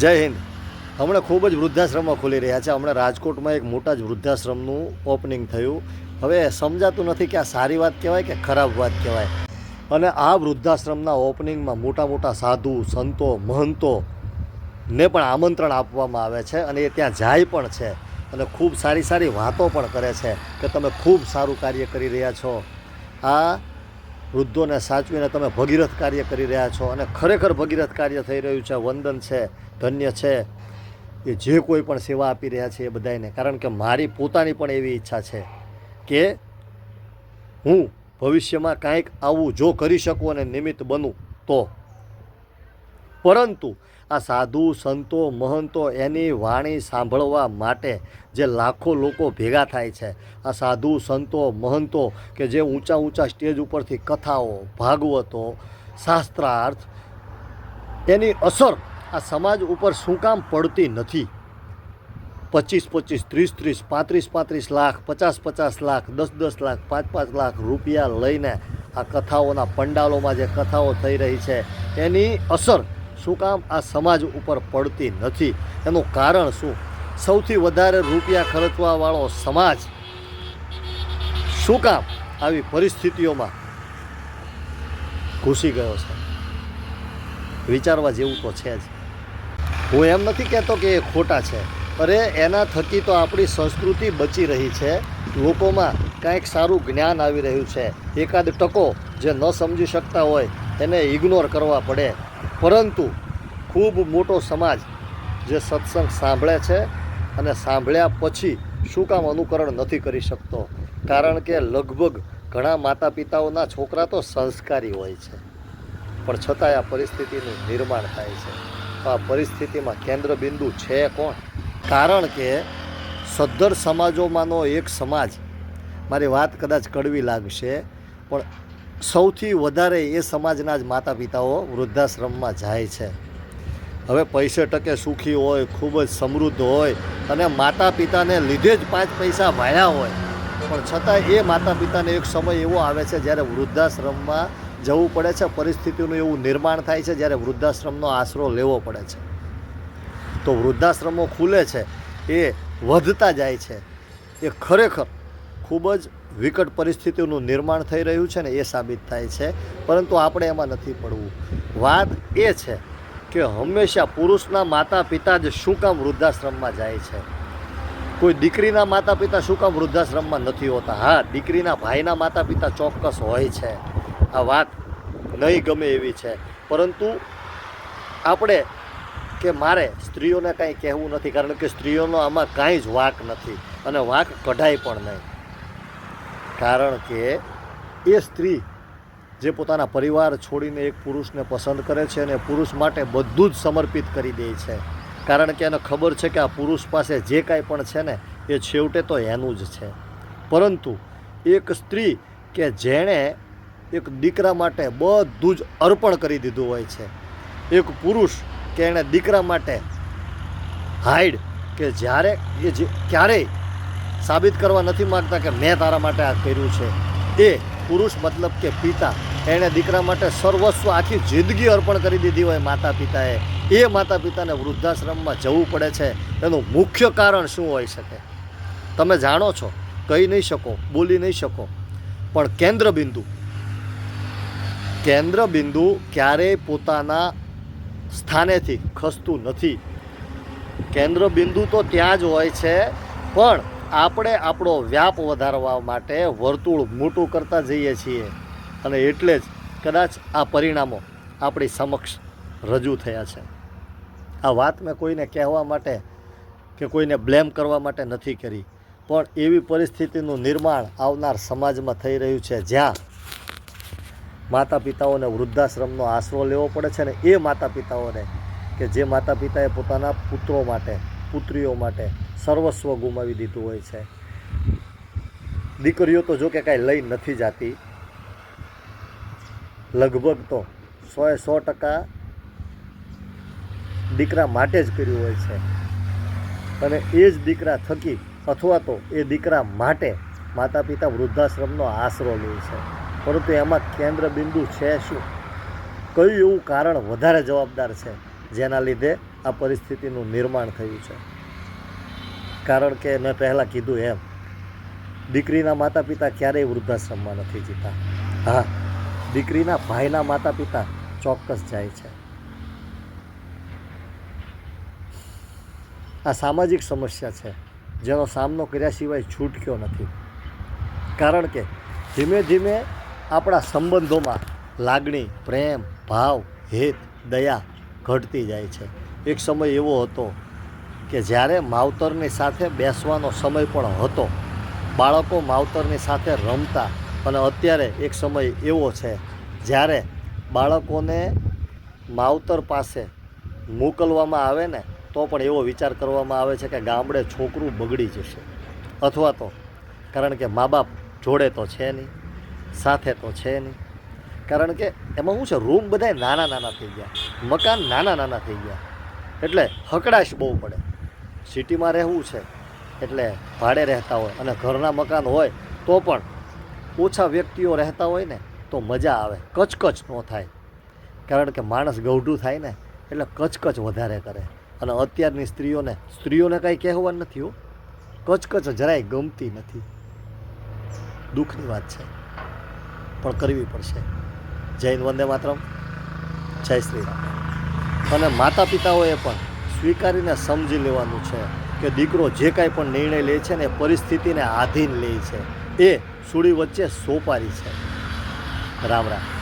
જય હિન્દ. હમણાં ખૂબ જ વૃદ્ધાશ્રમો ખુલી રહ્યા છે. હમણાં રાજકોટમાં એક મોટા જ વૃદ્ધાશ્રમનું ઓપનિંગ થયું. હવે સમજાતું નથી કે આ સારી વાત કહેવાય કે ખરાબ વાત કહેવાય. અને આ વૃદ્ધાશ્રમના ઓપનિંગમાં મોટા મોટા સાધુ, સંતો, મહંતો ને પણ આમંત્રણ આપવામાં આવે છે અને એ ત્યાં જાય પણ છે અને ખૂબ સારી સારી વાતો પણ કરે છે કે તમે ખૂબ સારું કાર્ય કરી રહ્યા છો. આ વૃદ્ધોને સાચવીને તમે ભગીરથ કાર્ય કરી રહ્યા છો અને ખરેખર ભગીરથ કાર્ય થઈ રહ્યું છે, વંદન છે, ધન્ય છે, એ જે કોઈ પણ સેવા આપી રહ્યા છે એ બધાને કારણ કે મારી પોતાની પણ એવી ઈચ્છા છે કે હું ભવિષ્યમાં કાંઈક આવું જો કરી શકું અને નિમિત્ત બનું તો. પરંતુ આ સાધુ, સંતો, મહંતો એની વાણી સાંભળવા માટે જે લાખો લોકો ભેગા થાય છે. આ સાધુ, સંતો, મહંતો કે જે ઊંચા ઊંચા સ્ટેજ ઉપરથી કથાઓ, ભાગવતો, શાસ્ત્રાર્થ એની અસર આ સમાજ ઉપર શું કામ પડતી નથી? પચીસ પચીસ, ત્રીસ ત્રીસ, પાંત્રીસ પાંત્રીસ લાખ, પચાસ પચાસ લાખ, દસ દસ લાખ, પાંચ પાંચ લાખ રૂપિયા લઈને આ કથાઓના પંડાલોમાં જે કથાઓ થઈ રહી છે, એની અસર શું કામ આ સમાજ ઉપર પડતી નથી? એનું કારણ શું? સૌથી વધારે રૂપિયા ખર્ચવાવાળો સમાજ શું કામ આવી પરિસ્થિતિઓમાં ઘૂસી ગયો છે? વિચારવા જેવું તો છે જ. હું એમ નથી કહેતો કે એ ખોટા છે અરે એના થકી તો આપણી સંસ્કૃતિ બચી રહી છે. લોકોમાં કાંઈક સારું જ્ઞાન આવી રહ્યું છે. એકાદ ટકો જે ન સમજી શકતા હોય એને ઇગ્નોર કરવા પડે. પરંતુ ખૂબ મોટો સમાજ જે સત્સંગ સાંભળે છે અને સાંભળ્યા પછી શું કામ અનુકરણ નથી કરી શકતો? કારણ કે લગભગ ઘણા માતા પિતાઓના છોકરા તો સંસ્કારી હોય છે. પણ છતાંય આ પરિસ્થિતિનું નિર્માણ થાય છે. તો આ પરિસ્થિતિમાં કેન્દ્ર બિંદુ છે કોણ? કારણ કે સદ્ધર સમાજોમાંનો એક સમાજ. મારી વાત કદાચ કડવી લાગશે, પણ સૌથી વધારે એ સમાજના જ માતા પિતાઓ વૃદ્ધાશ્રમમાં જાય છે. હવે પૈસે ટકે સુખી હોય, ખૂબ જ સમૃદ્ધ હોય અને માતા પિતાને લીધે જ પાંચ પૈસા વાયા હોય. પણ છતાં એ માતા પિતાને એક સમય એવો આવે છે જ્યારે વૃદ્ધાશ્રમમાં જવું પડે છે, પરિસ્થિતિનું એવું નિર્માણ થાય છે જ્યારે વૃદ્ધાશ્રમનો આશરો લેવો પડે છે. તો વૃદ્ધાશ્રમો ખુલે છે, એ વધતા જાય છે. એ ખરેખર ખૂબ જ વિકટ પરિસ્થિતિનું નિર્માણ થઈ રહ્યું છે ને એ સાબિત થાય છે. પરંતુ આપણે એમાં નથી પડવું. વાત એ છે કે હંમેશા પુરુષના માતા પિતા જ શું કામ વૃદ્ધાશ્રમમાં જાય છે? કોઈ દીકરીના માતા પિતા શું કામ વૃદ્ધાશ્રમમાં નથી હોતા? હા, દીકરીના ભાઈના માતા પિતા ચોક્કસ હોય છે. આ વાત નહીં ગમે એવી છે. પરંતુ આપણે કે મારે સ્ત્રીઓને કાંઈ કહેવું નથી, કારણ કે સ્ત્રીઓનો આમાં કાંઈ જ વાંક નથી અને વાંક કઢાય પણ નહીં. કારણ કે એ સ્ત્રી જે પોતાના પરિવાર છોડીને એક પુરુષને પસંદ કરે છે અને પુરુષ માટે બધું જ સમર્પિત કરી દે છે. કારણ કે એને ખબર છે કે આ પુરુષ પાસે જે કાંઈ પણ છે ને, એ છેવટે તો એનું જ છે. પરંતુ એક સ્ત્રી કે જેણે એક દીકરા માટે બધું જ અર્પણ કરી દીધું હોય છે. એક પુરુષ કે એણે દીકરા માટે હાઈડ કે જ્યારે એ જે ક્યારેય સાબિત કરવા નથી માગતા કે મેં તારા માટે આ કર્યું છે. એ પુરુષ મતલબ કે પિતા. એણે દીકરા માટે સર્વસ્વ આખી જિંદગી અર્પણ કરી દીધી હોય માતા પિતાએ એ માતા પિતાને વૃદ્ધાશ્રમમાં જવું પડે છે. એનું મુખ્ય કારણ શું હોઈ શકે? તમે જાણો છો, કહી નહીં શકો, બોલી નહીં શકો. પણ કેન્દ્ર બિંદુ કેન્દ્ર બિંદુ ક્યારેય પોતાના સ્થાનેથી ખસતું નથી. કેન્દ્ર બિંદુ તો ત્યાં જ હોય છે, પણ આપણે આપણો વ્યાપ વધારવા માટે વર્તુળ મોટું કરતા જઈએ છીએ. અને એટલે જ કદાચ આ પરિણામો આપણી સમક્ષ રજૂ થયા છે. આ વાત મેં કોઈને કહેવા માટે કે કોઈને બ્લેમ કરવા માટે નથી કરી. પણ એવી પરિસ્થિતિનું નિર્માણ આવનાર સમાજમાં થઈ રહ્યું છે જ્યાં માતા પિતાઓને વૃદ્ધાશ્રમનો આશરો લેવો પડે છે ને એ માતા પિતાઓને કે જે માતા પિતાએ પોતાના પુત્રો માટે, પુત્રીઓ માટે સર્વસ્વ ગુમાવી દીધું હોય છે. દીકરીઓ તો જો કે કાંઈ લઈ નથી જાતી. લગભગ તો સોએ સો ટકા દીકરા માટે જ કર્યું હોય છે. અને એ જ દીકરા થકી અથવા તો એ દીકરા માટે માતા પિતા વૃદ્ધાશ્રમનો આશરો લે છે. પરંતુ એમાં કેન્દ્ર બિંદુ છે શું? કયું એવું કારણ વધારે જવાબદાર છે? જેના લીધે આ પરિસ્થિતિનું નિર્માણ થયું છે. કારણ કે મેં પહેલાં કીધું એમ, દીકરીના માતા પિતા ક્યારેય વૃદ્ધાશ્રમમાં નથી જીતા. હા, દીકરીના ભાઈના માતા પિતા ચોક્કસ જાય છે. આ સામાજિક સમસ્યા છે, જેનો સામનો કર્યા સિવાય છૂટક્યો નથી. કારણ કે ધીમે ધીમે આપણા સંબંધોમાં લાગણી, પ્રેમ, ભાવ, હિત, દયા ઘટતી જાય છે. એક સમય એવો હતો કે જ્યારે માવતરની સાથે બેસવાનો સમય પણ હતો, બાળકો માવતરની સાથે રમતા અને અત્યારે એક સમય એવો છે જ્યારે બાળકોને માવતર પાસે મોકલવામાં આવે ને, તો પણ એવો વિચાર કરવામાં આવે છે કે ગામડે છોકરું બગડી જશે. અથવા તો, કારણ કે મા બાપ જોડે તો છે નહીં, સાથે તો છે નહીં. કારણ કે એમાં શું છે, રૂમ બધાય નાના નાના થઈ ગયા, મકાન નાના નાના થઈ ગયા. એટલે હકડાશ બહુ પડે. સિટીમાં રહેવું છે, એટલે ભાડે રહેતા હોય અને ઘરના મકાન હોય તો પણ ઓછા વ્યક્તિઓ રહેતા હોય ને તો મજા આવે. કચકચ ન થાય. કારણ કે માણસ ગૌઢું થાય ને, એટલે કચકચ વધારે કરે. અને અત્યારની સ્ત્રીઓને સ્ત્રીઓને કાંઈ કહેવાનું નથી હો. કચકચ જરાય ગમતી નથી. દુઃખની વાત છે. પણ કરવી પડશે. જૈન વંદે માતરમ. જય શ્રી રામ. અને માતા પિતાઓએ પણ સ્વીકારીને સમજી લેવાનું છે કે દીકરો જે કાંઈ પણ નિર્ણય લે છે ને પરિસ્થિતિને આધીન લે છે. એ સુડી વચ્ચે સોપારી છે. રામ રામ.